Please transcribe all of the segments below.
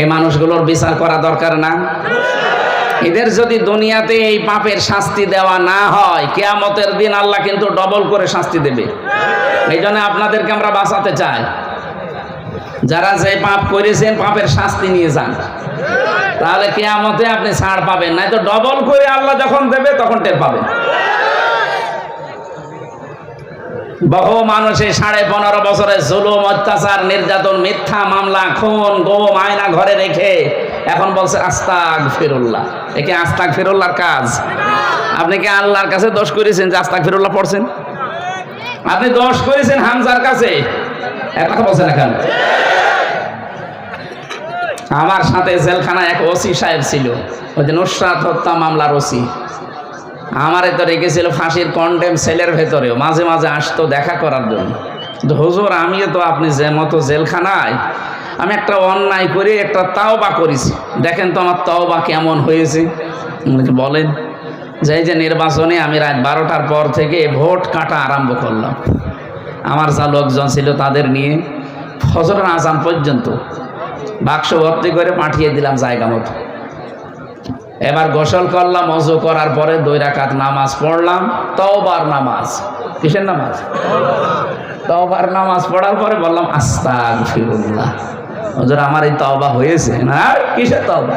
এই মানুষগুলোর বিচার করা দরকার না। এদের যদি দুনিয়াতে এই পাপের শাস্তি দেওয়া না হয়, কেয়ামতের দিন আল্লাহ কিন্তু ডবল করে শাস্তি দেবে। এই জন্য আপনাদেরকে আমরা বাঁচাতে চাই। যারা যে পাপ করেছেন, পাপের শাস্তি নিয়ে যান। তাহলে কেয়ামতে আপনি ছাড় পাবেন। নাই তো ডবল করে আল্লাহ যখন দেবে, তখন টের পাবেন। বহু মানুষের সাড়ে পনেরো বছরের জুলুম, অত্যাচার, নির্যাতন, মিথ্যা মামলা, খুন, গোম, আয়না ঘরে রেখে এখন বলছে আস্তাক ফিরুল্লাহ একে আস্তাক ফিরুল্লাহর কাজ? আপনি কি আল্লাহর কাছে দোষ করেছেন যে আস্তাক ফিরুল্লাহ পড়ছেন? আপনি দোষ করেছেন হামজার কাছে? কথা বলছেন এখন। আমার সাথে জেলখানায় এক ওসি সাহেব ছিল, ওই যে নুসরাত হত্যা মামলার ওসি। আমারে তো রেখেছিল ফাঁসির কন্ডেম সেলের ভেতরেও। মাঝে মাঝে আসতো দেখা করার জন্য। হুজুর, আমিও তো আপনি যে মতো জেলখানায়, আমি একটা অন্যায় করে একটা তাওবা করেছি। দেখেন তো আমার তাওবা কেমন হয়েছে। বলেন যে যে নির্বাচনে আমি রাত বারোটার পর থেকে ভোট কাটা আরম্ভ করলাম। আমার যা লোকজন ছিল তাদের নিয়ে ফজরের আজান পর্যন্ত বাক্স ভর্তি করে পাঠিয়ে দিলাম জায়গা মতো। এবার গোসল করলাম, অজু করার পরে দুই নামাজ পড়লাম, তওবার নামাজ। কিসের নামাজ? তওবার নামাজ পড়ার পরে বললাম ফিরুল্লাহ হজুর, আমার এই তওবা হয়েছে না? কিসের তওবা?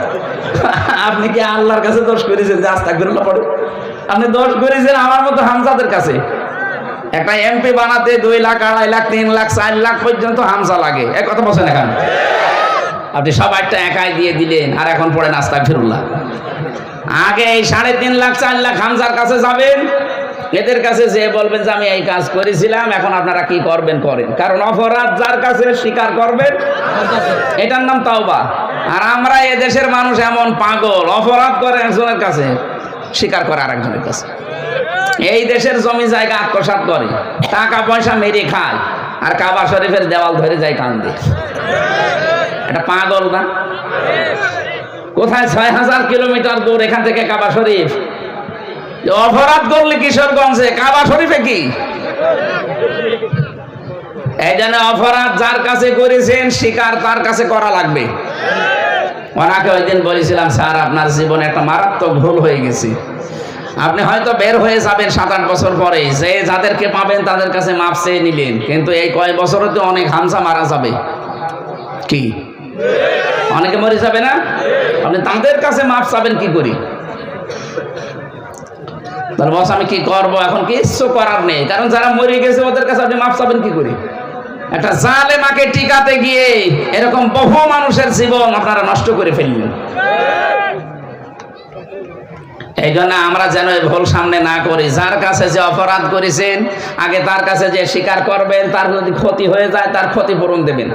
আপনি কি আল্লাহর কাছে দোষ করেছেন যে ফিরুল্লাহ পড়ে? আপনি দোষ করেছেন আমার মতো হামজাদের কাছে। একটা এমপি বানাতে দুই লাখ, আড়াই লাখ, তিন লাখ, চার লাখ পর্যন্ত হামজা লাগে। এক কথা বলছেন এখানে আপনি সবাইটা একাই দিয়ে দিলেন, আর এখন পড়েন নাস্তা ফিরুল্লাহ আগে এই সাড়ে তিন লাখ, চার লাখ হামজার কাছে যাবেন, এদের কাছে যে বলবেন যে আমি এই কাজ করেছিলাম, এখন আপনারা কি করবেন করেন। কারণ অপরাধ যার কাছে, স্বীকার করবেন। এটার নাম তাওবা। আর আমরা এদেশের মানুষ এমন পাগল, অপরাধ করে একজনের কাছে, স্বীকার করে আরেকজনের কাছে। এই দেশের জমি জায়গা আত্মসাৎ করে, টাকা পয়সা মেরে খায়, আর কাবা শরীফের দেওয়াল ধরে যায় কান্দে। এটা পাগল না? কোথায় ছয় হাজার কিলোমিটার দূর এখান থেকে কাবা শরীফ? অপরাধ করলে কিশোরগঞ্জে, কাবা শরীফে কি? এই জন্য অপরাধ যার কাছে করেছেন স্বীকার তার কাছে করা লাগবে। ওনাকে ওই দিন বলেছিলাম, স্যার, আপনার জীবনে একটা মারাত্মক ভুল হয়ে গেছে। আপনি হয়তো বের হয়ে যাবেন সাত আট বছর পরে। যে যাদেরকে পাবেন তাদের কাছে মাপ চেয়ে নিলেন। কিন্তু এই কয় বছরে তো অনেক হামসা মারা যাবে। কি? অনেকে মরে যাবে না? আপনি তাদের কাছে মাপ চাবেন কি করি? তাহলে বস, আমি কি করব এখন? কিচ্ছু করার নেই। কারণ যারা মরে গেছে, ওদের কাছে আপনি মাপ চাবেন কি করি? একটা জালে মাকে টিকাতে গিয়ে এরকম বহু মানুষের জীবন আপনারা নষ্ট করে ফেললেন। এই জন্য আমরা যেন ভুল সামনে না করি। যার কাছে যে অপরাধ করেছেন, আগে তার কাছে যে স্বীকার করবেন, তার যদি ক্ষতি হয়ে যায়, তার ক্ষতিপূরণ দেবেন।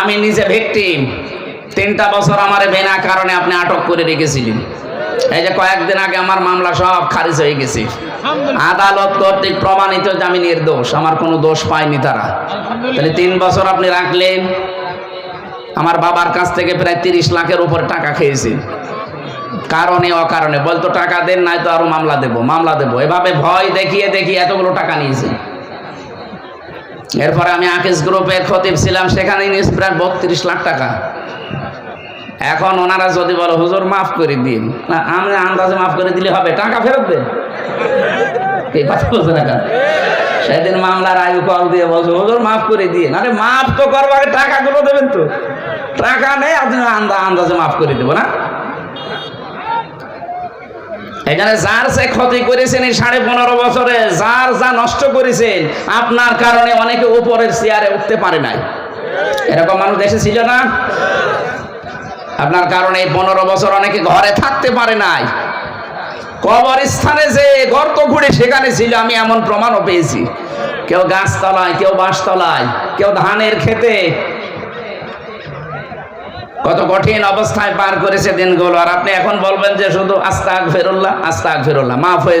আমি নিজে ভিকটিম। তিনটা বছর আমার বিনা কারণে আপনি আটক করে রেখেছিলেন। এই যে কয়েকদিন আগে আমার মামলা সব খারিজ হয়ে গেছে। আদালত কর্তৃক প্রমাণিত যে আমি নির্দোষ আমার কোনো দোষ পায়নি তারা। তাহলে তিন বছর আপনি রাখলেন। আমার বাবার কাছ থেকে প্রায় তিরিশ লাখের উপর টাকা খেয়েছি। কারণে অকারণে। বলতো টাকা দেন নাই তো আরও মামলা দেব মামলা দেব। এভাবে ভয় দেখিয়ে দেখিয়ে এতগুলো টাকা নিয়েছি। এরপরে আমি আকিস গ্রুপের খতিব ছিলাম সেখানে নিয়েছি প্রায় বত্রিশ লাখ টাকা। এখন ওনারা যদি বলো, হুজুর, মাফ করে দিন। না, আমি আন্দাজে মাফ করে দিলে হবে। টাকা ফেরত দেন এই কথা বলছে না? সেদিন মামলার আয়ু কল দিয়ে বলছো, হুজুর, মাফ করে দিয়ে আরে, মাফ তো করব আগে টাকাগুলো দেবেন তো। টাকা নেই আপনি আন্দা আন্দাজে মাফ করে দেবো, না? এখানে যার সে ক্ষতি করেছেন এই সাড়ে পনেরো বছরে, যার যা নষ্ট করেছেন, আপনার কারণে অনেকে উপরের চেয়ারে উঠতে পারে নাই। এরকম মানুষ দেশে ছিল না? আপনার কারণে এই পনেরো বছর অনেকে ঘরে থাকতে পারে নাই। কবরস্থানে যে গর্ত ঘুরে সেখানে ছিল, আমি এমন প্রমাণও পেয়েছি। কেউ গাছতলায়, কেউ বাঁশতলায় কেউ ধানের খেতে কত কঠিন অবস্থায় পার করেছে দিনগুলো। আর আপনি এখন বলবেন যে শুধু আস্তাক ফেরুল্লাহ আস্তাক ফেরুল্লাহ মাফ হয়ে